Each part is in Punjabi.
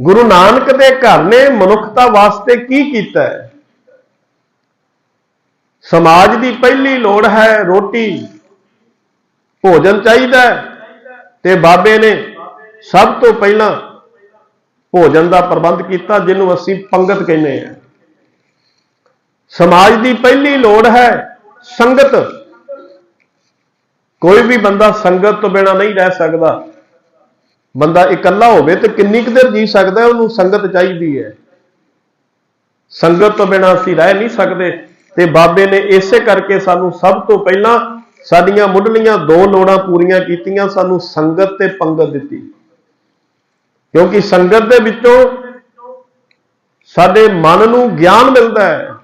ਗੁਰੂ ਨਾਨਕ ਦੇ ਘਰ ਨੇ ਮਨੁੱਖਤਾ ਵਾਸਤੇ ਕੀ ਕੀਤਾ ਹੈ? ਸਮਾਜ ਦੀ ਪਹਿਲੀ ਲੋੜ ਹੈ ਰੋਟੀ। ਭੋਜਨ ਚਾਹੀਦਾ ਤੇ ਬਾਬੇ ਨੇ ਸਭ ਤੋਂ ਪਹਿਲਾਂ ਭੋਜਨ ਦਾ ਪ੍ਰਬੰਧ ਕੀਤਾ, ਜਿਹਨੂੰ ਅਸੀਂ ਪੰਗਤ ਕਹਿੰਦੇ ਹਾਂ। ਸਮਾਜ ਦੀ ਪਹਿਲੀ ਲੋੜ ਹੈ ਸੰਗਤ। ਕੋਈ ਵੀ ਬੰਦਾ ਸੰਗਤ ਤੋਂ ਬਿਨਾ ਨਹੀਂ ਰਹਿ ਸਕਦਾ। ਬੰਦਾ ਇਕੱਲਾ ਹੋਵੇ ਤੇ ਕਿੰਨੀ ਕੁ ਦੇਰ ਜੀ ਸਕਦਾ ਉਹਨੂੰ ਸੰਗਤ ਚਾਹੀਦੀ ਹੈ। ਸੰਗਤ ਤੋਂ ਬਿਨਾਂ ਅਸੀਂ ਰਹਿ ਨਹੀਂ ਸਕਦੇ। ਤੇ ਬਾਬੇ ਨੇ ਇਸੇ ਕਰਕੇ ਸਾਨੂੰ ਸਭ ਤੋਂ ਪਹਿਲਾਂ ਸਾਡੀਆਂ ਮੁੱਢਲੀਆਂ ਦੋ ਲੋੜਾਂ ਪੂਰੀਆਂ ਕੀਤੀਆਂ, ਸਾਨੂੰ ਸੰਗਤ ਤੇ ਪੰਗਤ ਦਿੱਤੀ। ਕਿਉਂਕਿ ਸੰਗਤ ਦੇ ਵਿੱਚੋਂ ਸਾਡੇ ਮਨ ਨੂੰ ਗਿਆਨ ਮਿਲਦਾ ਹੈ।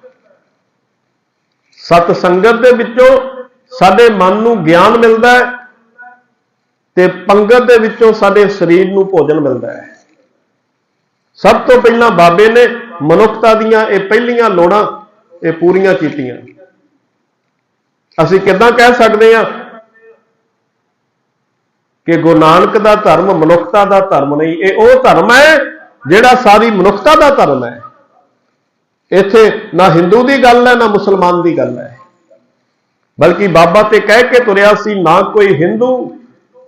ਸਤ ਸੰਗਤ ਦੇ ਵਿੱਚੋਂ ਸਾਡੇ ਮਨ ਨੂੰ ਗਿਆਨ ਮਿਲਦਾ ਹੈ। ਤੇ ਪੰਗਤ ਦੇ ਵਿੱਚੋਂ ਸਾਡੇ ਸਰੀਰ ਨੂੰ ਭੋਜਨ ਮਿਲਦਾ ਹੈ। ਸਭ ਤੋਂ ਪਹਿਲਾਂ ਬਾਬੇ ਨੇ ਮਨੁੱਖਤਾ ਦੀਆਂ ਇਹ ਪਹਿਲੀਆਂ ਲੋੜਾਂ ਇਹ ਪੂਰੀਆਂ ਕੀਤੀਆਂ। ਅਸੀਂ ਕਿੱਦਾਂ ਕਹਿ ਸਕਦੇ ਹਾਂ ਕਿ ਗੁਰੂ ਨਾਨਕ ਦਾ ਧਰਮ ਮਨੁੱਖਤਾ ਦਾ ਧਰਮ ਨਹੀਂ, ਇਹ ਉਹ ਧਰਮ ਹੈ ਜਿਹੜਾ ਸਾਰੀ ਮਨੁੱਖਤਾ ਦਾ ਧਰਮ ਹੈ। ਇੱਥੇ ਨਾ ਹਿੰਦੂ ਦੀ ਗੱਲ ਹੈ, ਨਾ ਮੁਸਲਮਾਨ ਦੀ ਗੱਲ ਹੈ। ਬਲਕਿ ਬਾਬਾ ਤੇ ਕਹਿ ਕੇ ਤੁਰਿਆ ਸੀ, ਨਾ ਕੋਈ ਹਿੰਦੂ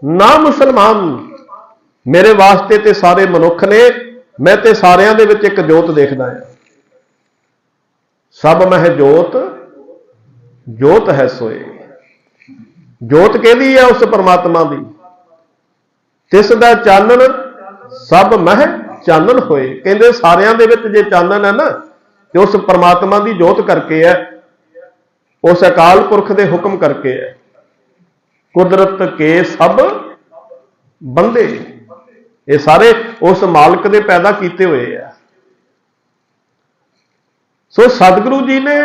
ਨਾ ਮੁਸਲਮਾਨ। ਮੇਰੇ ਵਾਸਤੇ ਤੇ ਸਾਰੇ ਮਨੁੱਖ ਨੇ, ਮੈਂ ਤੇ ਸਾਰਿਆਂ ਦੇ ਵਿੱਚ ਇੱਕ ਜੋਤ ਦੇਖਦਾ ਹਾਂ। ਸਭ ਮਹਿ ਜੋਤ ਜੋਤ ਹੈ ਸੋਏ। ਜੋਤ ਕਿਹਦੀ ਹੈ? ਉਸ ਪਰਮਾਤਮਾ ਦੀ। ਤਿਸ ਦਾ ਚਾਨਣ, ਸਭ ਮਹਿ ਚਾਨਣ ਹੋਏ। ਕਹਿੰਦੇ ਸਾਰਿਆਂ ਦੇ ਵਿੱਚ ਜੇ ਚਾਨਣ ਹੈ ਨਾ, ਤੇ ਉਸ ਪਰਮਾਤਮਾ ਦੀ ਜੋਤ ਕਰਕੇ ਹੈ। ਉਸ ਅਕਾਲ ਪੁਰਖ ਦੇ ਹੁਕਮ ਕਰਕੇ ਹੈ। ਕੁਦਰਤ ਕੇ ਸਭ ਬੰਦੇ। ਇਹ ਸਾਰੇ ਉਸ ਮਾਲਕ ਦੇ ਪੈਦਾ ਕੀਤੇ ਹੋਏ ਆ। ਸੋ ਸਤਿਗੁਰੂ ਜੀ ਨੇ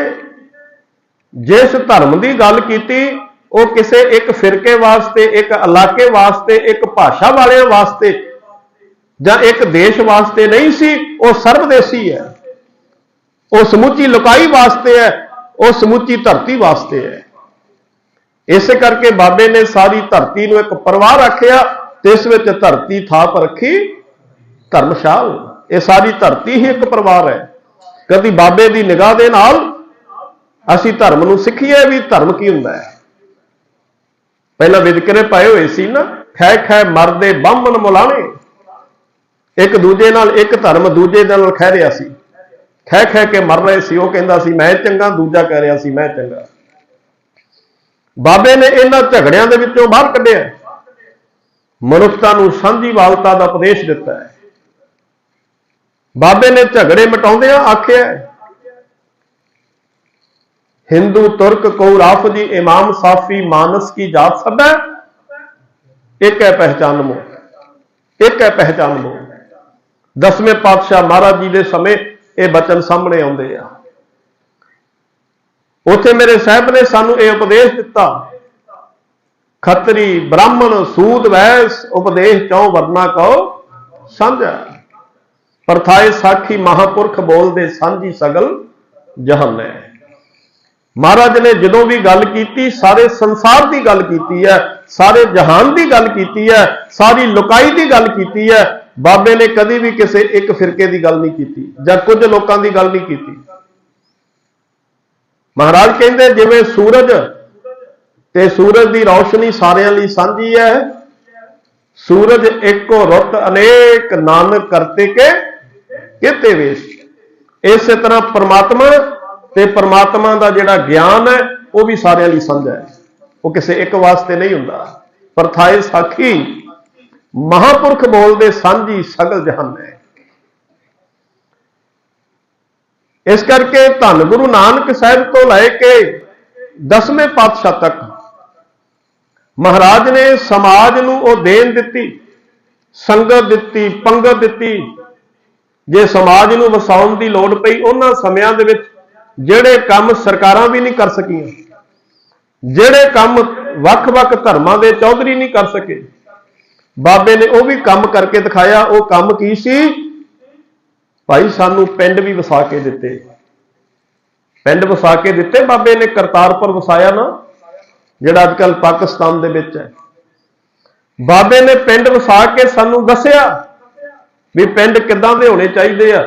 ਜਿਸ ਧਰਮ ਦੀ ਗੱਲ ਕੀਤੀ, ਉਹ ਕਿਸੇ ਇੱਕ ਫਿਰਕੇ ਵਾਸਤੇ, ਇੱਕ ਇਲਾਕੇ ਵਾਸਤੇ, ਇੱਕ ਭਾਸ਼ਾ ਵਾਲਿਆਂ ਵਾਸਤੇ ਜਾਂ ਇੱਕ ਦੇਸ਼ ਵਾਸਤੇ ਨਹੀਂ ਸੀ, ਉਹ ਸਰਵਦੇਸੀ ਹੈ। ਉਹ ਸਮੁੱਚੀ ਲੋਕਾਈ ਵਾਸਤੇ ਹੈ, ਉਹ ਸਮੁੱਚੀ ਧਰਤੀ ਵਾਸਤੇ ਹੈ। ਇਸੇ ਕਰਕੇ ਬਾਬੇ ਨੇ ਸਾਰੀ ਧਰਤੀ ਨੂੰ ਇੱਕ ਪਰਿਵਾਰ ਰੱਖਿਆ ਤੇ ਇਸ ਵਿੱਚ ਧਰਤੀ ਥਾਪ ਰੱਖੀ, ਧਰਮਸ਼ਾਲ। ਇਹ ਸਾਰੀ ਧਰਤੀ ਹੀ ਇੱਕ ਪਰਿਵਾਰ ਹੈ। ਕਦੀ ਬਾਬੇ ਦੀ ਨਿਗਾਹ ਦੇ ਨਾਲ ਅਸੀਂ ਧਰਮ ਨੂੰ ਸਿੱਖੀਏ ਵੀ ਧਰਮ ਕੀ ਹੁੰਦਾ ਹੈ। ਪਹਿਲਾਂ ਵਿਦਕਰੇ ਪਾਏ ਹੋਏ ਸੀ ਨਾ ਖੈ ਖੈ ਮਰਦੇ ਬਾਹਮਣ ਮੁਲਾਣੇ। ਇੱਕ ਦੂਜੇ ਨਾਲ ਇੱਕ ਧਰਮ ਦੂਜੇ ਦੇ ਨਾਲ ਖਹਿ ਰਿਹਾ ਸੀ। ਖੈ ਖੈ ਕੇ ਮਰ ਰਹੇ ਸੀ, ਉਹ ਕਹਿੰਦਾ ਸੀ, ਮੈਂ ਚੰਗਾ, ਦੂਜਾ ਕਹਿ ਰਿਹਾ ਸੀ, ਮੈਂ ਚੰਗਾ। ਬਾਬੇ ਨੇ ਇਹਨਾਂ ਝਗੜਿਆਂ ਦੇ ਵਿੱਚੋਂ ਬਾਹਰ ਕੱਢਿਆ। ਮਨੁੱਖਤਾ ਨੂੰ ਸਾਂਝੀਵਾਲਤਾ ਦਾ ਉਪਦੇਸ਼ ਦਿੱਤਾ ਹੈ। ਬਾਬੇ ਨੇ ਝਗੜੇ ਮਿਟਾਉਂਦਿਆਂ ਆਖਿਆ ਹਿੰਦੂ, ਤੁਰਕ ਕੋ ਰਾਫ ਜੀ ਇਮਾਮ ਸਾਫੀ ਮਾਨਸ ਕੀ ਜਾਤ ਸਭ ਇੱਕ ਹੈ ਪਹਿਚਾਨ ਮੋ ਇੱਕ ਹੈ ਪਹਿਚਾਨ ਮੋ ਦਸਵੇਂ ਪਾਤਸ਼ਾਹ ਮਹਾਰਾਜ ਜੀ ਦੇ ਸਮੇਂ ਇਹ ਬਚਨ ਸਾਹਮਣੇ ਆਉਂਦੇ ਆ। ਉੱਥੇ ਮੇਰੇ ਸਾਹਿਬ ਨੇ ਸਾਨੂੰ ਇਹ ਉਪਦੇਸ਼ ਦਿੱਤਾ। ਖੱਤਰੀ ਬ੍ਰਾਹਮਣ ਸੂਦ ਵੈਸ ਉਪਦੇਸ਼ ਚੌ ਵਰਨਾ ਕਹੋ ਸਮਝਾ ਪਰਥਾਏ ਸਾਖੀ ਮਹਾਪੁਰਖ ਬੋਲਦੇ ਸਾਂਝੀ ਸਗਲ ਜਹਨ ਹੈ। ਮਹਾਰਾਜ ਨੇ ਜਦੋਂ ਵੀ ਗੱਲ ਕੀਤੀ, ਸਾਰੇ ਸੰਸਾਰ ਦੀ ਗੱਲ ਕੀਤੀ ਹੈ, ਸਾਰੇ ਜਹਾਨ ਦੀ ਗੱਲ ਕੀਤੀ ਹੈ, ਸਾਰੀ ਲੋਕਾਈ ਦੀ ਗੱਲ ਕੀਤੀ ਹੈ। ਬਾਬੇ ਨੇ ਕਦੀ ਵੀ ਕਿਸੇ ਇੱਕ ਫਿਰਕੇ ਦੀ ਗੱਲ ਨਹੀਂ ਕੀਤੀ ਜਾਂ ਕੁਝ ਲੋਕਾਂ ਦੀ ਗੱਲ ਨਹੀਂ ਕੀਤੀ। ਮਹਾਰਾਜ ਕਹਿੰਦੇ, ਜਿਵੇਂ ਸੂਰਜ ਤੇ ਸੂਰਜ ਦੀ ਰੌਸ਼ਨੀ ਸਾਰਿਆਂ ਲਈ ਸਾਂਝੀ ਹੈ, ਸੂਰਜ ਇੱਕੋ ਰੁੱਤ ਅਨੇਕ ਨਾਨਕ ਕਰਤੇ ਕੇ ਕਿਤੇ ਵੇਸ਼। ਇਸੇ ਤਰ੍ਹਾਂ ਪਰਮਾਤਮਾ ਤੇ ਪਰਮਾਤਮਾ ਦਾ ਜਿਹੜਾ ਗਿਆਨ ਹੈ, ਉਹ ਵੀ ਸਾਰਿਆਂ ਲਈ ਸਾਂਝਾ ਹੈ। ਉਹ ਕਿਸੇ ਇੱਕ ਵਾਸਤੇ ਨਹੀਂ ਹੁੰਦਾ। ਪਰਥਾਏ ਸਾਖੀ, ਮਹਾਪੁਰਖ ਬੋਲਦੇ ਸਾਂਝੀ ਸਗਲ ਜਹਾਨ ਹੈ। ਇਸ ਕਰਕੇ ਧੰਨ ਗੁਰੂ ਨਾਨਕ ਸਾਹਿਬ ਤੋਂ ਲੈ ਕੇ ਦਸਵੇਂ ਪਾਤਸ਼ਾਹ ਤੱਕ ਮਹਾਰਾਜ ਨੇ ਸਮਾਜ ਨੂੰ ਉਹ ਦੇਣ ਦਿੱਤੀ, ਸੰਗਤ ਦਿੱਤੀ, ਪੰਗਤ ਦਿੱਤੀ। ਜੇ ਸਮਾਜ ਨੂੰ ਵਸਾਉਣ ਦੀ ਲੋੜ ਪਈ ਉਹਨਾਂ ਸਮਿਆਂ ਦੇ ਵਿੱਚ ਜਿਹੜੇ ਕੰਮ ਸਰਕਾਰਾਂ ਵੀ ਨਹੀਂ ਕਰ ਸਕੀਆਂ, ਜਿਹੜੇ ਕੰਮ ਵੱਖ-ਵੱਖ ਧਰਮਾਂ ਦੇ ਚੌਧਰੀ ਨਹੀਂ ਕਰ ਸਕੇ, ਬਾਬੇ ਨੇ ਉਹ ਵੀ ਕੰਮ ਕਰਕੇ ਦਿਖਾਇਆ, ਉਹ ਕੰਮ ਕੀ ਸੀ? ਭਾਈ ਸਾਨੂੰ ਪਿੰਡ ਵੀ ਵਸਾ ਕੇ ਦਿੱਤੇ। ਪਿੰਡ ਵਸਾ ਕੇ ਦਿੱਤੇ, ਬਾਬੇ ਨੇ ਕਰਤਾਰਪੁਰ ਵਸਾਇਆ ਨਾ, ਜਿਹੜਾ ਅੱਜ ਕੱਲ ਪਾਕਿਸਤਾਨ ਦੇ ਵਿੱਚ ਹੈ। ਬਾਬੇ ਨੇ ਪਿੰਡ ਵਸਾ ਕੇ ਸਾਨੂੰ ਦੱਸਿਆ ਵੀ ਪਿੰਡ ਕਿੱਦਾਂ ਦੇ ਹੋਣੇ ਚਾਹੀਦੇ ਆ।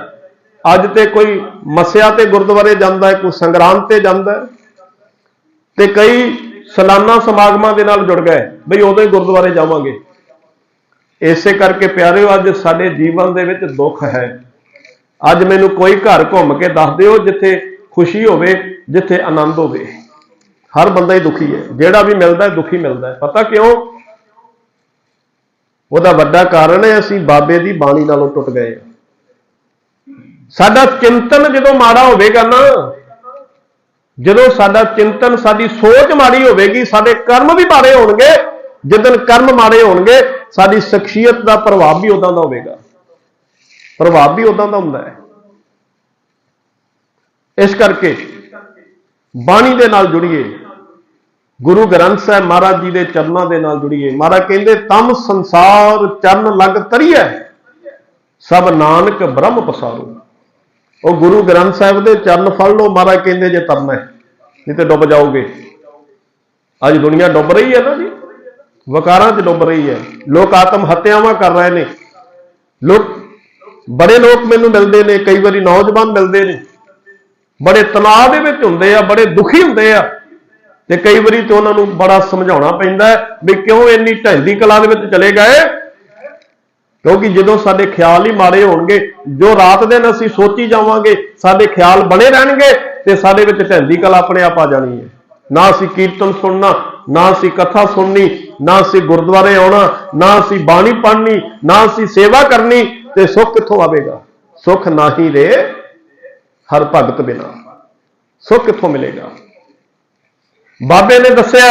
ਅੱਜ ਤੇ ਕੋਈ ਮਸਿਆ ਤੇ ਗੁਰਦੁਆਰੇ ਜਾਂਦਾ ਹੈ, ਕੋਈ ਸੰਗਰਾਮ ਤੇ ਜਾਂਦਾ ਹੈ, ਤੇ ਕਈ ਸਲਾਨਾ ਸਮਾਗਮਾਂ ਦੇ ਨਾਲ ਜੁੜ ਗਏ। ਬਈ ਉਦੋਂ ਹੀ ਗੁਰਦੁਆਰੇ ਜਾਵਾਂਗੇ। ਇਸੇ ਕਰਕੇ ਪਿਆਰਿਓ, ਅੱਜ ਸਾਡੇ ਜੀਵਨ ਦੇ ਵਿੱਚ ਦੁੱਖ ਹੈ। ਅੱਜ ਮੈਨੂੰ ਕੋਈ ਘਰ ਘੁੰਮ ਕੇ ਦੱਸ ਦਿਓ ਜਿੱਥੇ ਖੁਸ਼ੀ ਹੋਵੇ, ਜਿੱਥੇ ਆਨੰਦ ਹੋਵੇ। ਹਰ ਬੰਦਾ ਹੀ ਦੁਖੀ ਹੈ। ਜਿਹੜਾ ਵੀ ਮਿਲਦਾ ਹੈ, ਦੁਖੀ ਮਿਲਦਾ ਹੈ। ਪਤਾ ਕਿਉਂ? ਉਹਦਾ ਵੱਡਾ ਕਾਰਨ ਹੈ, ਅਸੀਂ ਬਾਬੇ ਦੀ ਬਾਣੀ ਨਾਲੋਂ ਟੁੱਟ ਗਏ ਹਾਂ। ਸਾਡਾ ਚਿੰਤਨ ਜਦੋਂ ਮਾੜਾ ਹੋਵੇਗਾ ਨਾ, ਜਦੋਂ ਸਾਡਾ ਚਿੰਤਨ, ਸਾਡੀ ਸੋਚ ਮਾੜੀ ਹੋਵੇਗੀ, ਸਾਡੇ ਕਰਮ ਵੀ ਮਾੜੇ ਹੋਣਗੇ ਜਦੋਂ ਕਰਮ ਮਾੜੇ ਹੋਣਗੇ, ਸਾਡੀ ਸ਼ਖਸੀਅਤ ਦਾ ਪ੍ਰਭਾਵ ਵੀ ਉਦਾਂ ਦਾ ਹੋਵੇਗਾ। ਪ੍ਰਭਾਵ ਵੀ ਉਦਾਂ ਦਾ ਹੁੰਦਾ ਹੈ। ਇਸ ਕਰਕੇ ਬਾਣੀ ਦੇ ਨਾਲ ਜੁੜੀਏ। ਗੁਰੂ ਗ੍ਰੰਥ ਸਾਹਿਬ ਮਹਾਰਾਜ ਜੀ ਦੇ ਚਰਨਾਂ ਦੇ ਨਾਲ ਜੁੜੀਏ। ਮਹਾਰਾਜ ਕਹਿੰਦੇ, ਤਮ ਸੰਸਾਰ ਚਰਨ ਲਗ ਤਰੀਐ, ਸਭ ਨਾਨਕ ਬ੍ਰਹਮ ਪਸਾਰੋ। ਉਹ ਗੁਰੂ ਗ੍ਰੰਥ ਸਾਹਿਬ ਦੇ ਚਰਨ ਫੜ ਲਓ, ਮਹਾਰਾਜ ਕਹਿੰਦੇ, ਜੇ ਤਰਨਾ ਹੈ, ਨਹੀਂ ਤੇ ਡੁੱਬ ਜਾਓਗੇ। ਅੱਜ ਦੁਨੀਆ ਡੁੱਬ ਰਹੀ ਹੈ ਨਾ ਜੀ। ਵਕਾਰਾਂ 'ਚ ਡੁੱਬ ਰਹੀ ਹੈ। ਲੋਕ ਆਤਮ ਹੱਤਿਆਵਾਂ ਕਰ ਰਹੇ ਨੇ। ਲੋਕ ਬੜੇ ਲੋਕ ਮੈਨੂੰ ਮਿਲਦੇ ਨੇ, ਕਈ ਵਾਰੀ ਨੌਜਵਾਨ ਮਿਲਦੇ ਨੇ। ਬੜੇ ਤਣਾਅ ਦੇ ਵਿੱਚ ਹੁੰਦੇ ਆ, ਬੜੇ ਦੁਖੀ ਹੁੰਦੇ ਆ। ਤੇ ਕਈ ਵਾਰੀ ਤੇ ਉਹਨਾਂ ਨੂੰ ਬੜਾ ਸਮਝਾਉਣਾ ਪੈਂਦਾ ਵੀ ਕਿਉਂ ਇੰਨੀ ਢਹਿੰਦੀ ਕਲਾ ਦੇ ਵਿੱਚ ਚਲੇ ਗਏ? ਕਿਉਂਕਿ ਜਦੋਂ ਸਾਡੇ ਖਿਆਲ ਹੀ ਮਾੜੇ ਹੋਣਗੇ, ਜੋ ਰਾਤ ਦਿਨ ਅਸੀਂ ਸੋਚੀ ਜਾਵਾਂਗੇ, ਸਾਡੇ ਖਿਆਲ ਬਣੇ ਰਹਿਣਗੇ, ਤੇ ਸਾਡੇ ਵਿੱਚ ਢਹਿੰਦੀ ਕਲਾ ਆਪਣੇ ਆਪ ਆ ਜਾਣੀ ਹੈ। ਨਾ ਅਸੀਂ ਕੀਰਤਨ ਸੁਣਨਾ, ਨਾ ਅਸੀਂ ਕਥਾ ਸੁਣਨੀ, ਨਾ ਅਸੀਂ ਗੁਰਦੁਆਰੇ ਆਉਣਾ, ਨਾ ਅਸੀਂ ਬਾਣੀ ਪੜ੍ਹਨੀ, ਨਾ ਅਸੀਂ ਸੇਵਾ ਕਰਨੀ ਤੇ ਸੁੱਖ ਕਿੱਥੋਂ ਆਵੇਗਾ? ਸੁੱਖ ਨਾਹੀ ਰੇ ਹਰ ਭਗਤ ਬਿਨਾ। ਸੁੱਖ ਕਿੱਥੋਂ ਮਿਲੇਗਾ? ਬਾਬੇ ਨੇ ਦੱਸਿਆ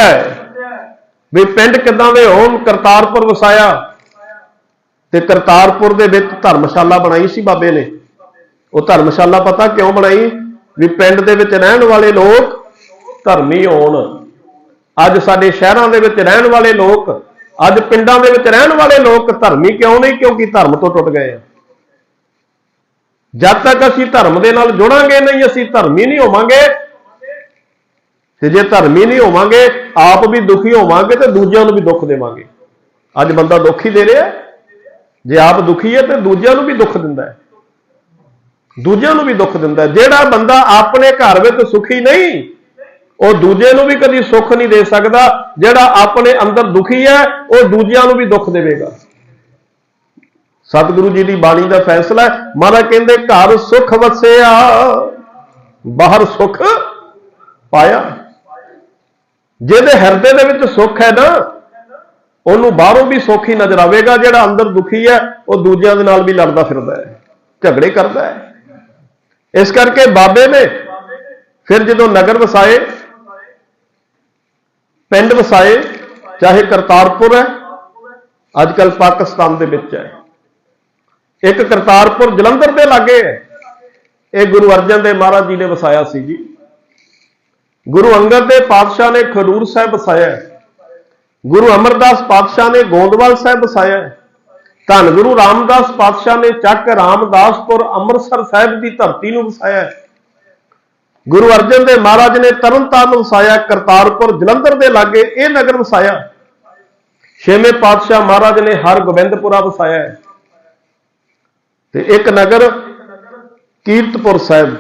ਵੀ ਪਿੰਡ ਕਿੱਦਾਂ ਦੇ ਹੋਣ? ਕਰਤਾਰਪੁਰ ਵਸਾਇਆ। ਤੇ ਕਰਤਾਰਪੁਰ ਦੇ ਵਿੱਚ ਧਰਮਸ਼ਾਲਾ ਬਣਾਈ ਸੀ ਬਾਬੇ ਨੇ। ਉਹ ਧਰਮਸ਼ਾਲਾ ਪਤਾ ਕਿਉਂ ਬਣਾਈ? ਵੀ ਪਿੰਡ ਦੇ ਵਿੱਚ ਰਹਿਣ ਵਾਲੇ ਲੋਕ ਧਰਮੀ ਹੋਣ। ਅੱਜ ਸਾਡੇ ਸ਼ਹਿਰਾਂ ਦੇ ਵਿੱਚ ਰਹਿਣ ਵਾਲੇ ਲੋਕ ਅੱਜ ਪਿੰਡਾਂ ਦੇ ਵਿੱਚ ਰਹਿਣ ਵਾਲੇ ਲੋਕ ਧਰਮੀ ਕਿਉਂ ਨਹੀਂ? ਕਿਉਂਕਿ ਧਰਮ ਤੋਂ ਟੁੱਟ ਗਏ ਆ। ਜਦ ਤੱਕ ਅਸੀਂ ਧਰਮ ਦੇ ਨਾਲ ਜੁੜਾਂਗੇ ਨਹੀਂ, ਅਸੀਂ ਧਰਮੀ ਨਹੀਂ ਹੋਵਾਂਗੇ। ਤੇ ਜੇ ਧਰਮੀ ਨਹੀਂ ਹੋਵਾਂਗੇ, ਆਪ ਵੀ ਦੁਖੀ ਹੋਵਾਂਗੇ ਤੇ ਦੂਜਿਆਂ ਨੂੰ ਵੀ ਦੁੱਖ ਦੇਵਾਂਗੇ। ਅੱਜ ਬੰਦਾ ਦੁੱਖ ਹੀ ਦੇ ਰਿਹਾ। ਜੇ ਆਪ ਦੁਖੀ ਹੈ ਤੇ ਦੂਜਿਆਂ ਨੂੰ ਵੀ ਦੁੱਖ ਦਿੰਦਾ ਹੈ। ਦੂਜਿਆਂ ਨੂੰ ਵੀ ਦੁੱਖ ਦਿੰਦਾ ਜਿਹੜਾ ਬੰਦਾ ਆਪਣੇ ਘਰ ਵਿੱਚ ਸੁਖੀ ਨਹੀਂ ਉਹ ਦੂਜੇ ਨੂੰ ਵੀ ਕਦੀ ਸੁੱਖ ਨਹੀਂ ਦੇ ਸਕਦਾ, ਜਿਹੜਾ ਆਪਣੇ ਅੰਦਰ ਦੁਖੀ ਹੈ, ਉਹ ਦੂਜਿਆਂ ਨੂੰ ਵੀ ਦੁੱਖ ਦੇਵੇਗਾ। ਸਤਿਗੁਰੂ ਜੀ ਦੀ ਬਾਣੀ ਦਾ ਫੈਸਲਾ ਹੈ ਮਹਾਰਾਜ ਕਹਿੰਦੇ, ਘਰ ਸੁਖ ਵਸਿਆ, ਬਾਹਰ ਸੁਖ ਪਾਇਆ। ਜਿਹਦੇ ਹਿਰਦੇ ਦੇ ਵਿੱਚ ਸੁੱਖ ਹੈ ਨਾ, ਉਹਨੂੰ ਬਾਹਰੋਂ ਵੀ ਸੁੱਖ ਹੀ ਨਜ਼ਰ ਆਵੇਗਾ, ਜਿਹੜਾ ਅੰਦਰ ਦੁਖੀ ਹੈ, ਉਹ ਦੂਜਿਆਂ ਦੇ ਨਾਲ ਵੀ ਲੜਦਾ ਫਿਰਦਾ ਹੈ, ਝਗੜੇ ਕਰਦਾ ਹੈ। ਇਸ ਕਰਕੇ ਬਾਬੇ ਨੇ ਫਿਰ ਜਦੋਂ ਨਗਰ ਵਸਾਏ ਪਿੰਡ ਵਸਾਏ, ਚਾਹੇ ਕਰਤਾਰਪੁਰ ਹੈ ਅੱਜ ਕੱਲ ਪਾਕਿਸਤਾਨ ਦੇ ਵਿੱਚ ਹੈ। ਇੱਕ ਕਰਤਾਰਪੁਰ ਜਲੰਧਰ ਦੇ ਲਾਗੇ ਹੈ। ਇਹ ਗੁਰੂ ਅਰਜਨ ਦੇਵ ਮਹਾਰਾਜ ਜੀ ਨੇ ਵਸਾਇਆ ਸੀ ਜੀ। ਗੁਰੂ ਅੰਗਦ ਦੇਵ ਪਾਤਸ਼ਾਹ ਨੇ ਖਡੂਰ ਸਾਹਿਬ ਵਸਾਇਆ ਗੁਰੂ ਅਮਰਦਾਸ ਪਾਤਸ਼ਾਹ ਨੇ ਗੋਂਦਵਾਲ ਸਾਹਿਬ ਵਸਾਇਆ ਧੰਨ ਗੁਰੂ ਰਾਮਦਾਸ ਪਾਤਸ਼ਾਹ ਨੇ ਚੱਕ ਰਾਮਦਾਸਪੁਰ ਅੰਮ੍ਰਿਤਸਰ ਸਾਹਿਬ ਦੀ ਧਰਤੀ ਨੂੰ ਵਸਾਇਆ ਗੁਰੂ ਅਰਜਨ ਦੇਵ ਮਹਾਰਾਜ ਨੇ ਤਰਨਤਾਰਨ ਵਸਾਇਆ, ਕਰਤਾਰਪੁਰ, ਜਲੰਧਰ ਦੇ ਲਾਗੇ ਇਹ ਨਗਰ ਵਸਾਇਆ। ਛੇਵੇਂ ਪਾਤਸ਼ਾਹ ਮਹਾਰਾਜ ਨੇ ਹਰ ਗੋਬਿੰਦਪੁਰਾ ਵਸਾਇਆ ਹੈ। ਤੇ ਇੱਕ ਨਗਰ ਕੀਰਤਪੁਰ ਸਾਹਿਬ,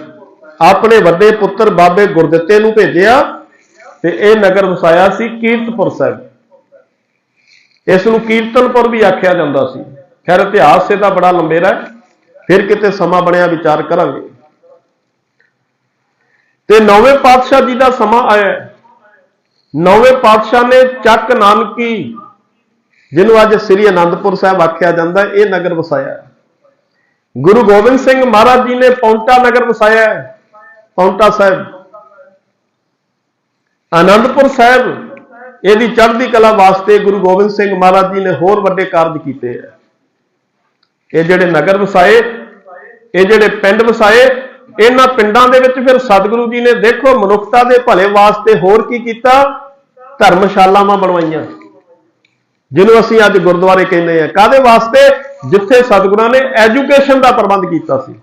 ਆਪਣੇ ਵੱਡੇ ਪੁੱਤਰ ਬਾਬੇ ਗੁਰਦਿੱਤੇ ਨੂੰ ਭੇਜਿਆ ਤੇ ਇਹ ਨਗਰ ਵਸਾਇਆ ਸੀ ਕੀਰਤਪੁਰ ਸਾਹਿਬ। ਇਸ ਨੂੰ ਕੀਰਤਨਪੁਰ ਵੀ ਆਖਿਆ ਜਾਂਦਾ ਸੀ। ਖੈਰ ਇਤਿਹਾਸ ਇਹਦਾ ਬੜਾ ਲੰਬੇਰਾ ਹੈ। ਫਿਰ ਕਿਤੇ ਸਮਾਂ ਬਣਿਆ ਵਿਚਾਰ ਕਰਾਂਗੇ। ਤੇ ਨੌਵੇਂ ਪਾਤਸ਼ਾਹ ਜੀ ਦਾ ਸਮਾਂ ਆਇਆ ਨੌਵੇਂ ਪਾਤਸ਼ਾਹ ਨੇ ਚੱਕ ਨਾਨਕੀ, ਜਿਹਨੂੰ ਅੱਜ ਸ੍ਰੀ ਅਨੰਦਪੁਰ ਸਾਹਿਬ ਆਖਿਆ ਜਾਂਦਾ, ਇਹ ਨਗਰ ਵਸਾਇਆ ਗੁਰੂ ਗੋਬਿੰਦ ਸਿੰਘ ਮਹਾਰਾਜ ਜੀ ਨੇ ਪੌਂਟਾ ਨਗਰ ਵਸਾਇਆ ਹੈ, ਪੌਂਟਾ ਸਾਹਿਬ। ਅਨੰਦਪੁਰ ਸਾਹਿਬ, ਇਹਦੀ ਚੜ੍ਹਦੀ ਕਲਾ ਵਾਸਤੇ ਗੁਰੂ ਗੋਬਿੰਦ ਸਿੰਘ ਮਹਾਰਾਜ ਜੀ ਨੇ ਹੋਰ ਵੱਡੇ ਕਾਰਜ ਕੀਤੇ ਆ ਇਹ ਜਿਹੜੇ ਨਗਰ ਵਸਾਏ, ਇਹ ਜਿਹੜੇ ਪਿੰਡ ਵਸਾਏ ਇਹਨਾਂ ਪਿੰਡਾਂ ਦੇ ਵਿੱਚ ਫਿਰ ਸਤਿਗੁਰੂ ਜੀ ਨੇ ਦੇਖੋ ਮਨੁੱਖਤਾ ਦੇ ਭਲੇ ਵਾਸਤੇ ਹੋਰ ਕੀ ਕੀਤਾ? ਧਰਮਸ਼ਾਲਾਵਾਂ ਬਣਵਾਈਆਂ। ਜਿਹਨੂੰ ਅਸੀਂ ਅੱਜ ਗੁਰਦੁਆਰੇ ਕਹਿੰਦੇ ਆ ਕਾਦੇ ਵਾਸਤੇ? ਜਿੱਥੇ ਸਤਿਗੁਰਾਂ ਨੇ ਐਜੂਕੇਸ਼ਨ ਦਾ ਪ੍ਰਬੰਧ ਕੀਤਾ ਸੀ।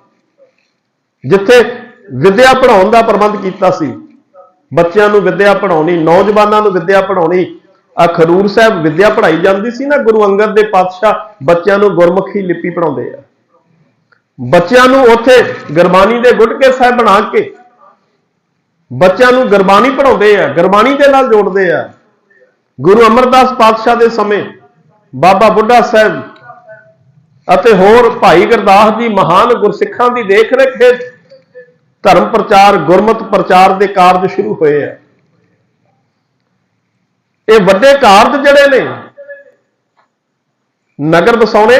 ਜਿੱਥੇ ਵਿਦਿਆ ਪੜਾਉਣ ਦਾ ਪ੍ਰਬੰਧ ਕੀਤਾ ਸੀ। ਬੱਚਿਆਂ ਨੂੰ ਵਿਦਿਆ ਪੜਾਉਣੀ ਨੌਜਵਾਨਾਂ ਨੂੰ ਵਿਦਿਆ ਪੜਾਉਣੀ ਆ ਖਡੂਰ ਸਾਹਿਬ ਵਿਦਿਆ ਪੜਾਈ ਜਾਂਦੀ ਸੀ ਨਾ, ਗੁਰੂ ਅੰਗਦ ਦੇ ਪਾਤਸ਼ਾਹ ਬੱਚਿਆਂ ਨੂੰ ਗੁਰਮੁਖੀ ਲਿਪੀ ਪੜਾਉਂਦੇ ਆ। ਬੱਚਿਆਂ ਨੂੰ ਉੱਥੇ ਗੁਰਬਾਣੀ ਦੇ ਗੁਟਕੇ ਸਾਹਿਬ ਬਣਾ ਕੇ ਬੱਚਿਆਂ ਨੂੰ ਗੁਰਬਾਣੀ ਪੜਾਉਂਦੇ ਆ, ਗੁਰਬਾਣੀ ਦੇ ਨਾਲ ਜੋੜਦੇ ਆ। ਗੁਰੂ ਅਮਰਦਾਸ ਪਾਤਸ਼ਾਹ ਦੇ ਸਮੇਂ ਬਾਬਾ ਬੁੱਢਾ ਸਾਹਿਬ ਅਤੇ ਹੋਰ ਭਾਈ ਗੁਰਦਾਸ ਦੀ ਮਹਾਨ ਗੁਰਸਿੱਖਾਂ ਦੀ ਦੇਖ ਰੇਖ ਹੇਠ ਧਰਮ ਪ੍ਰਚਾਰ, ਗੁਰਮਤ ਪ੍ਰਚਾਰ ਦੇ ਕਾਰਜ ਸ਼ੁਰੂ ਹੋਏ ਆ। ਇਹ ਵੱਡੇ ਕਾਰਜ ਜਿਹੜੇ ਨੇ, ਨਗਰ ਵਸਾਉਣੇ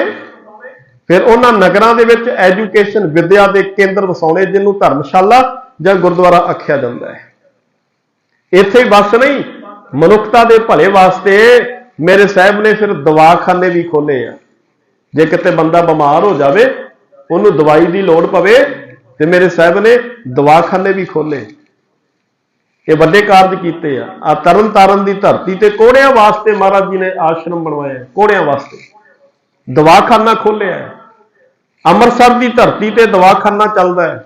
ਫਿਰ ਉਹਨਾਂ ਨਗਰਾਂ ਦੇ ਵਿੱਚ ਐਜੂਕੇਸ਼ਨ ਵਿਦਿਆ ਦੇ ਕੇਂਦਰ ਵਸਾਉਣੇ ਜਿਹਨੂੰ ਧਰਮਸ਼ਾਲਾ ਜਾਂ ਗੁਰਦੁਆਰਾ ਆਖਿਆ ਜਾਂਦਾ ਹੈ। ਇੱਥੇ ਹੀ ਬਸ ਨਹੀਂ, ਮਨੁੱਖਤਾ ਦੇ ਭਲੇ ਵਾਸਤੇ ਮੇਰੇ ਸਾਹਿਬ ਨੇ ਫਿਰ ਦਵਾਖਾਨੇ ਵੀ ਖੋਲੇ ਆ। ਜੇ ਕਿਤੇ ਬੰਦਾ ਬਿਮਾਰ ਹੋ ਜਾਵੇ, ਉਹਨੂੰ ਦਵਾਈ ਦੀ ਲੋੜ ਪਵੇ ਤੇ ਮੇਰੇ ਸਾਹਿਬ ਨੇ ਦਵਾਖਾਨੇ ਵੀ ਖੋਲੇ ਇਹ ਵੱਡੇ ਕਾਰਜ ਕੀਤੇ ਆ। ਆ ਤਰਨ ਤਾਰਨ ਦੀ ਧਰਤੀ ਤੇ ਕੋੜਿਆਂ ਵਾਸਤੇ ਮਹਾਰਾਜ ਜੀ ਨੇ ਆਸ਼ਰਮ ਬਣਵਾਇਆ, ਕੋੜਿਆਂ ਵਾਸਤੇ। ਦਵਾਖਾਨਾ ਖੋਲਿਆ ਹੈ। ਅੰਮ੍ਰਿਤਸਰ ਦੀ ਧਰਤੀ ਤੇ ਦਵਾਖਾਨਾ ਚੱਲਦਾ ਹੈ।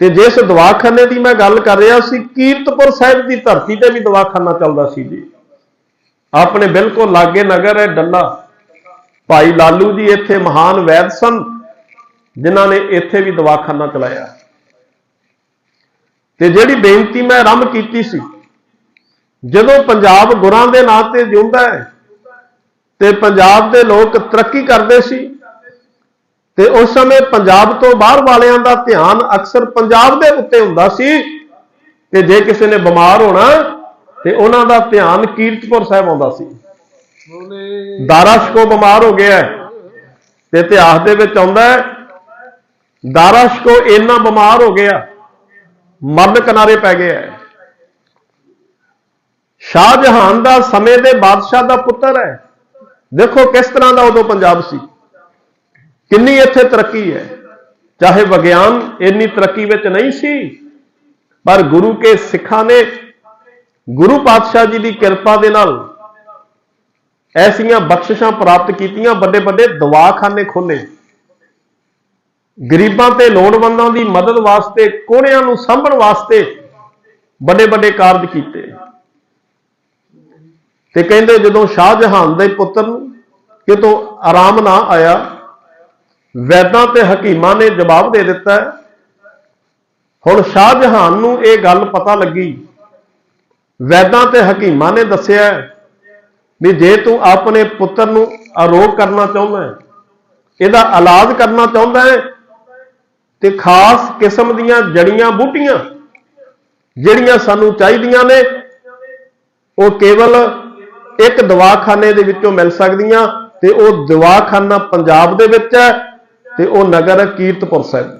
ਤੇ ਜਿਸ ਦਵਾਖਾਨੇ ਦੀ ਮੈਂ ਗੱਲ ਕਰ ਰਿਹਾ ਸੀ, ਕੀਰਤਪੁਰ ਸਾਹਿਬ ਦੀ ਧਰਤੀ ਤੇ ਵੀ ਦਵਾਖਾਨਾ ਚੱਲਦਾ ਸੀ ਜੀ। ਆਪਣੇ ਬਿਲਕੁਲ ਲਾਗੇ ਨਗਰ ਹੈ ਡੱਲਾ। ਭਾਈ ਲਾਲੂ ਜੀ ਇੱਥੇ ਮਹਾਨ ਵੈਦ ਸਨ, ਜਿਨ੍ਹਾਂ ਨੇ ਇੱਥੇ ਵੀ ਦਵਾਖਾਨਾ ਚਲਾਇਆ। ਤੇ ਜਿਹੜੀ ਬੇਨਤੀ ਮੈਂ ਆਰੰਭ ਕੀਤੀ ਸੀ, ਜਦੋਂ ਪੰਜਾਬ ਗੁਰਾਂ ਦੇ ਨਾਂ ਤੇ ਜਿਉਂਦਾ ਹੈ, ਤੇ ਪੰਜਾਬ ਦੇ ਲੋਕ ਤਰੱਕੀ ਕਰਦੇ ਸੀ ਤੇ ਉਸ ਸਮੇਂ ਪੰਜਾਬ ਤੋਂ ਬਾਹਰ ਵਾਲਿਆਂ ਦਾ ਧਿਆਨ ਅਕਸਰ ਪੰਜਾਬ ਦੇ ਉੱਤੇ ਹੁੰਦਾ ਸੀ ਤੇ ਜੇ ਕਿਸੇ ਨੇ ਬਿਮਾਰ ਹੋਣਾ ਤੇ ਉਹਨਾਂ ਦਾ ਧਿਆਨ ਕੀਰਤਪੁਰ ਸਾਹਿਬ ਆਉਂਦਾ ਸੀ। ਦਾਰਾ ਸ਼ਕੋ ਬਿਮਾਰ ਹੋ ਗਿਆ ਤੇ ਇਤਿਹਾਸ ਦੇ ਵਿੱਚ ਆਉਂਦਾ ਹੈ, ਦਾਰਾ ਸ਼ਕੋ ਇੰਨਾ ਬਿਮਾਰ ਹੋ ਗਿਆ, ਮਰਨ ਕਿਨਾਰੇ ਪੈ ਗਿਆ ਹੈ। ਸ਼ਾਹਜਹਾਨ ਦਾ ਸਮੇਂ ਦੇ ਬਾਦਸ਼ਾਹ ਦਾ ਪੁੱਤਰ ਹੈ। ਦੇਖੋ ਕਿਸ ਤਰ੍ਹਾਂ ਦਾ ਉਦੋਂ ਪੰਜਾਬ ਸੀ। ਕਿੰਨੀ ਇੱਥੇ ਤਰੱਕੀ ਹੈ? ਚਾਹੇ ਵਿਗਿਆਨ ਇੰਨੀ ਤਰੱਕੀ ਵਿੱਚ ਨਹੀਂ ਸੀ, ਪਰ ਗੁਰੂ ਕੇ ਸਿੱਖਾਂ ਨੇ ਗੁਰੂ ਪਾਤਸ਼ਾਹ ਜੀ ਦੀ ਕਿਰਪਾ ਦੇ ਨਾਲ ਐਸੀਆਂ ਬਖਸ਼ਿਸ਼ਾਂ ਪ੍ਰਾਪਤ ਕੀਤੀਆਂ ਵੱਡੇ ਵੱਡੇ ਦਵਾਖਾਨੇ ਖੋਲੇ ਗਰੀਬਾਂ ਤੇ ਲੋੜਵੰਦਾਂ ਦੀ ਮਦਦ ਵਾਸਤੇ, ਕੋਹਣਿਆਂ ਨੂੰ ਸਾਂਭਣ ਵਾਸਤੇ ਵੱਡੇ ਵੱਡੇ ਕਾਰਜ ਕੀਤੇ। ਤੇ ਕਹਿੰਦੇ ਜਦੋਂ ਸ਼ਾਹਜਹਾਨ ਦੇ ਪੁੱਤਰ ਨੂੰ ਕਿਤੋਂ ਆਰਾਮ ਨਾ ਆਇਆ ਵੈਦਾਂ ਤੇ ਹਕੀਮਾਂ ਨੇ ਜਵਾਬ ਦੇ ਦਿੱਤਾ ਹੈ। ਹੁਣ ਸ਼ਾਹਜਹਾਨ ਨੂੰ ਇਹ ਗੱਲ ਪਤਾ ਲੱਗੀ ਵੈਦਾਂ ਤੇ ਹਕੀਮਾਂ ਨੇ ਦੱਸਿਆ ਵੀ ਜੇ ਤੂੰ ਆਪਣੇ ਪੁੱਤਰ ਨੂੰ ਆਰੋਗ ਕਰਨਾ ਚਾਹੁੰਦਾ ਹੈ, ਇਹਦਾ ਇਲਾਜ ਕਰਨਾ ਚਾਹੁੰਦਾ ਹੈ ਤੇ ਖਾਸ ਕਿਸਮ ਦੀਆਂ ਜੜੀਆਂ ਬੂਟੀਆਂ ਜਿਹੜੀਆਂ ਸਾਨੂੰ ਚਾਹੀਦੀਆਂ ਨੇ, ਉਹ ਕੇਵਲ ਇੱਕ ਦਵਾਖਾਨੇ ਦੇ ਵਿੱਚੋਂ ਮਿਲ ਸਕਦੀਆਂ ਤੇ ਉਹ ਦਵਾਖਾਨਾ ਪੰਜਾਬ ਦੇ ਵਿੱਚ ਹੈ ਤੇ ਉਹ ਨਗਰ ਹੈ ਕੀਰਤਪੁਰ ਸਾਹਿਬ।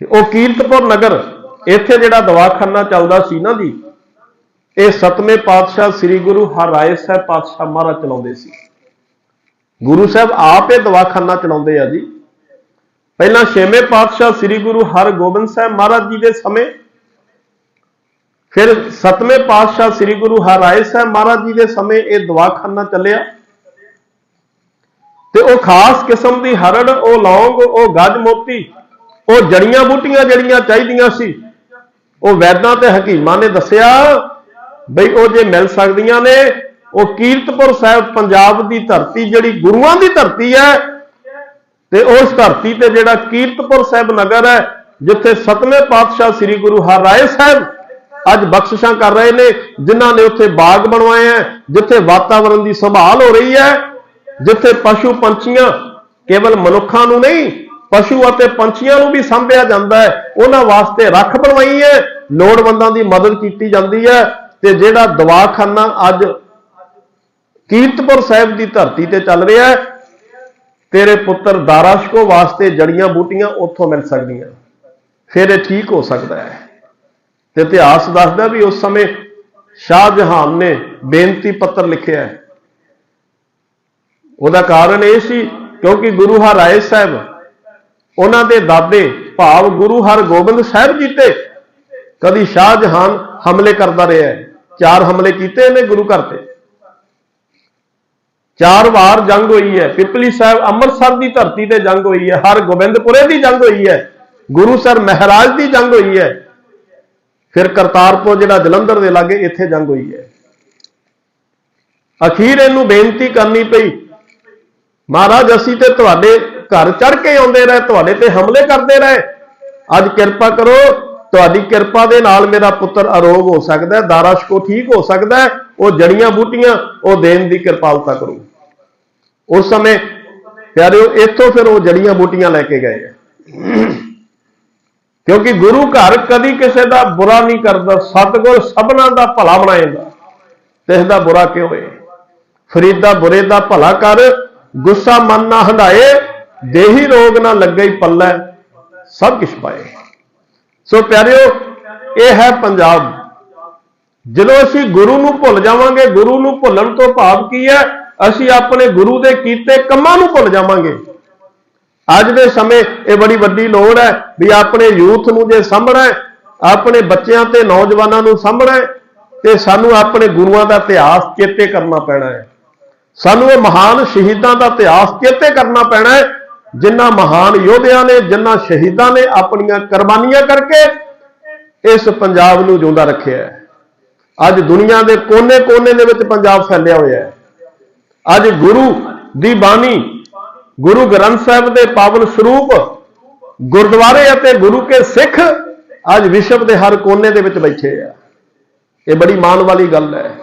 ਤੇ ਉਹ ਕੀਰਤਪੁਰ ਨਗਰ, ਇੱਥੇ ਜਿਹੜਾ ਦਵਾਖਾਨਾ ਚੱਲਦਾ ਸੀ ਨਾ ਜੀ, ਇਹ ਸਤਵੇਂ ਪਾਤਸ਼ਾਹ ਸ੍ਰੀ ਗੁਰੂ ਹਰਿਰਾਏ ਸਾਹਿਬ ਪਾਤਸ਼ਾਹ ਮਹਾਰਾਜ ਚਲਾਉਂਦੇ ਸੀ। ਗੁਰੂ ਸਾਹਿਬ ਆਪ ਇਹ ਦਵਾਖਾਨਾ ਚਲਾਉਂਦੇ ਆ ਜੀ। ਪਹਿਲਾਂ ਛੇਵੇਂ ਪਾਤਸ਼ਾਹ ਸ੍ਰੀ ਗੁਰੂ ਹਰਗੋਬਿੰਦ ਸਾਹਿਬ ਮਹਾਰਾਜ ਜੀ ਦੇ ਸਮੇਂ, ਫਿਰ ਸਤਵੇਂ ਪਾਤਸ਼ਾਹ ਸ੍ਰੀ ਗੁਰੂ ਹਰਿਰਾਏ ਸਾਹਿਬ ਮਹਾਰਾਜ ਜੀ ਦੇ ਸਮੇਂ ਇਹ ਦਵਾਖਾਨਾ ਚੱਲਿਆ। ਤੇ ਉਹ ਖਾਸ ਕਿਸਮ ਦੀ ਹਰੜ, ਉਹ ਲੌਂਗ, ਉਹ ਗਜ ਮੋਤੀ, ਉਹ ਜੜੀਆਂ ਬੂਟੀਆਂ ਜਿਹੜੀਆਂ ਚਾਹੀਦੀਆਂ ਸੀ, ਉਹ ਵੈਦਾਂ ਤੇ ਹਕੀਮਾਂ ਨੇ ਦੱਸਿਆ ਬਈ ਉਹ ਜੇ ਮਿਲ ਸਕਦੀਆਂ ਨੇ, ਉਹ ਕੀਰਤਪੁਰ ਸਾਹਿਬ ਪੰਜਾਬ ਦੀ ਧਰਤੀ ਜਿਹੜੀ ਗੁਰੂਆਂ ਦੀ ਧਰਤੀ ਹੈ, ਤੇ ਉਸ ਧਰਤੀ ਤੇ ਜਿਹੜਾ ਕੀਰਤਪੁਰ ਸਾਹਿਬ ਨਗਰ ਹੈ, ਜਿੱਥੇ ਸਤਵੇਂ ਪਾਤਸ਼ਾਹ ਸ੍ਰੀ ਗੁਰੂ ਹਰਿਰਾਏ ਸਾਹਿਬ ਅੱਜ ਬਖਸ਼ਿਸ਼ਾਂ ਕਰ ਰਹੇ ਨੇ, ਜਿਨ੍ਹਾਂ ਨੇ ਉੱਥੇ ਬਾਗ ਬਣਵਾਏ ਹੈ, ਜਿੱਥੇ ਵਾਤਾਵਰਣ ਦੀ ਸੰਭਾਲ ਹੋ ਰਹੀ ਹੈ ਜਿੱਥੇ ਪਸ਼ੂ ਪੰਛੀਆਂ ਕੇਵਲ ਮਨੁੱਖਾਂ ਨੂੰ ਨਹੀਂ, ਪਸ਼ੂ ਅਤੇ ਪੰਛੀਆਂ ਨੂੰ ਵੀ ਸੰਭਿਆ ਜਾਂਦਾ ਹੈ। ਉਹਨਾਂ ਵਾਸਤੇ ਰੱਖ ਬਣਵਾਈ ਹੈ, ਲੋੜਵੰਦਾਂ ਦੀ ਮਦਦ ਕੀਤੀ ਜਾਂਦੀ ਹੈ ਤੇ ਜਿਹੜਾ ਦਵਾਖਾਨਾ ਅੱਜ ਕੀਰਤਪੁਰ ਸਾਹਿਬ ਦੀ ਧਰਤੀ ਤੇ ਚੱਲ ਰਿਹਾ ਹੈ, ਤੇਰੇ ਪੁੱਤਰ ਦਾਰਾਸ਼ਕੋ ਵਾਸਤੇ ਜੜੀਆਂ ਬੂਟੀਆਂ ਉੱਥੋਂ ਮਿਲ ਸਕਦੀਆਂ। ਫਿਰ ਇਹ ਠੀਕ ਹੋ ਸਕਦਾ ਹੈ। ਤੇ ਇਤਿਹਾਸ ਦੱਸਦਾ ਵੀ ਉਸ ਸਮੇਂ ਸ਼ਾਹ ਜਹਾਨ ਨੇ ਬੇਨਤੀ ਪੱਤਰ ਲਿਖਿਆ ਹੈ ਉਹਦਾ ਕਾਰਨ ਇਹ ਸੀ ਕਿਉਂਕਿ ਗੁਰੂ ਹਰਿਰਾਏ ਸਾਹਿਬ, ਉਹਨਾਂ ਦੇ ਦਾਦੇ ਭਾਵ ਗੁਰੂ ਹਰਗੋਬਿੰਦ ਸਾਹਿਬ ਜੀ ਤੇ ਕਦੀ ਸ਼ਾਹ ਜਹਾਨ ਹਮਲੇ ਕਰਦਾ ਰਿਹਾ ਹੈ। ਚਾਰ ਹਮਲੇ ਕੀਤੇ ਨੇ ਗੁਰੂ ਘਰ ਤੇ। ਚਾਰ ਵਾਰ ਜੰਗ ਹੋਈ ਹੈ। ਪਿਪਲੀ ਸਾਹਿਬ ਅੰਮ੍ਰਿਤਸਰ ਦੀ ਧਰਤੀ ਤੇ ਜੰਗ ਹੋਈ ਹੈ। ਹਰ ਗੋਬਿੰਦਪੁਰੇ ਦੀ ਜੰਗ ਹੋਈ ਹੈ। ਗੁਰੂ ਸਰ ਮਹਾਰਾਜ ਦੀ ਜੰਗ ਹੋਈ ਹੈ। ਫਿਰ ਕਰਤਾਰਪੁਰ ਜਿਹੜਾ ਜਲੰਧਰ ਦੇ ਲਾਗੇ ਇੱਥੇ ਜੰਗ ਹੋਈ ਹੈ। ਅਖੀਰ ਇਹਨੂੰ ਬੇਨਤੀ ਕਰਨੀ ਪਈ ਮਹਾਰਾਜ, ਅਸੀਂ ਤੇ ਤੁਹਾਡੇ ਘਰ ਚੜ ਕੇ ਆਉਂਦੇ ਰਹੇ, ਤੁਹਾਡੇ ਤੇ ਹਮਲੇ ਕਰਦੇ ਰਹੇ। ਅੱਜ ਕਿਰਪਾ ਕਰੋ, ਤੁਹਾਡੀ ਕਿਰਪਾ ਦੇ ਨਾਲ ਮੇਰਾ ਪੁੱਤਰ ਅਰੋਗ ਹੋ ਸਕਦਾ ਹੈ ਦਾਰਾਸ਼ਕੋ ਠੀਕ ਹੋ ਸਕਦਾ ਹੈ, ਉਹ ਜੜੀਆਂ ਬੂਟੀਆਂ, ਉਹ ਦੇਣ ਦੀ ਕਿਰਪਾਲਤਾ ਕਰੋ। ਉਸ ਸਮੇਂ, ਪਿਆਰਿਓ, ਇੱਥੋਂ ਫਿਰ ਉਹ ਜੜੀਆਂ ਬੂਟੀਆਂ ਲੈ ਕੇ ਗਏ ਕਿਉਂਕਿ ਗੁਰੂ ਘਰ ਕਦੀ ਕਿਸੇ ਦਾ ਬੁਰਾ ਨਹੀਂ ਕਰਦਾ, ਸਤਿਗੁਰ ਸਭਨਾਂ ਦਾ ਭਲਾ ਬਣਾਏਗਾ। ਕਿਸੇ ਦਾ ਬੁਰਾ ਕਿਉਂ ਹੋਏ? ਫਰੀਦਾ ਬੁਰੇ ਦਾ ਭਲਾ ਕਰ ਗੁੱਸਾ ਮਨ ਨਾ ਹੰਡਾਏ ਦੇਹੀ ਰੋਗ ਨਾ ਲੱਗੇ ਈ ਪੱਲੇ, ਸਭ ਕੁਛ ਪਾਏ। ਸੋ ਪਿਆਰਿਓ, ਇਹ ਹੈ ਪੰਜਾਬ। ਜਦੋਂ ਅਸੀਂ ਗੁਰੂ ਨੂੰ ਭੁੱਲ ਜਾਵਾਂਗੇ, ਗੁਰੂ ਨੂੰ ਭੁੱਲਣ ਤੋਂ ਭਾਵ ਕੀ ਹੈ? ਅਸੀਂ ਆਪਣੇ ਗੁਰੂ ਦੇ ਕੀਤੇ ਕੰਮਾਂ ਨੂੰ ਭੁੱਲ ਜਾਵਾਂਗੇ। ਅੱਜ ਦੇ ਸਮੇਂ ਇਹ ਬੜੀ ਵੱਡੀ ਲੋੜ ਹੈ ਵੀ ਆਪਣੇ ਯੂਥ ਨੂੰ ਜੇ ਸਾਂਭਣਾ ਆਪਣੇ ਬੱਚਿਆਂ ਤੇ ਨੌਜਵਾਨਾਂ ਨੂੰ ਸਾਂਭਣਾ ਤੇ ਸਾਨੂੰ ਆਪਣੇ ਗੁਰੂਆਂ ਦਾ ਇਤਿਹਾਸ ਚੇਤੇ ਕਰਨਾ ਪੈਣਾ ਹੈ। ਸਾਨੂੰ ਇਹ ਮਹਾਨ ਸ਼ਹੀਦਾਂ ਦਾ ਇਤਿਹਾਸ ਚੇਤੇ ਕਰਨਾ ਪੈਣਾ ਹੈ? ਜਿਨ੍ਹਾਂ ਮਹਾਨ ਯੋਧਿਆਂ ਨੇ ਜਿਨ੍ਹਾਂ ਸ਼ਹੀਦਾਂ ਨੇ ਆਪਣੀਆਂ ਕੁਰਬਾਨੀਆਂ ਕਰਕੇ ਇਸ ਪੰਜਾਬ ਨੂੰ ਜਿਉਂਦਾ ਰੱਖਿਆ ਹੈ। ਅੱਜ ਦੁਨੀਆ ਦੇ ਕੋਨੇ-ਕੋਨੇ ਦੇ ਵਿੱਚ ਪੰਜਾਬ ਫੈਲਿਆ ਹੋਇਆ ਹੈ। ਅੱਜ ਗੁਰੂ ਦੀ ਬਾਣੀ, ਗੁਰੂ ਗ੍ਰੰਥ ਸਾਹਿਬ ਦੇ ਪਾਵਨ ਸਰੂਪ, ਗੁਰਦੁਆਰੇ ਅਤੇ ਗੁਰੂ ਕੇ ਸਿੱਖ ਅੱਜ ਵਿਸ਼ਵ ਦੇ ਹਰ ਕੋਨੇ ਦੇ ਵਿੱਚ ਬੈਠੇ ਆ। ਇਹ ਬੜੀ ਮਾਣ ਵਾਲੀ ਗੱਲ ਹੈ।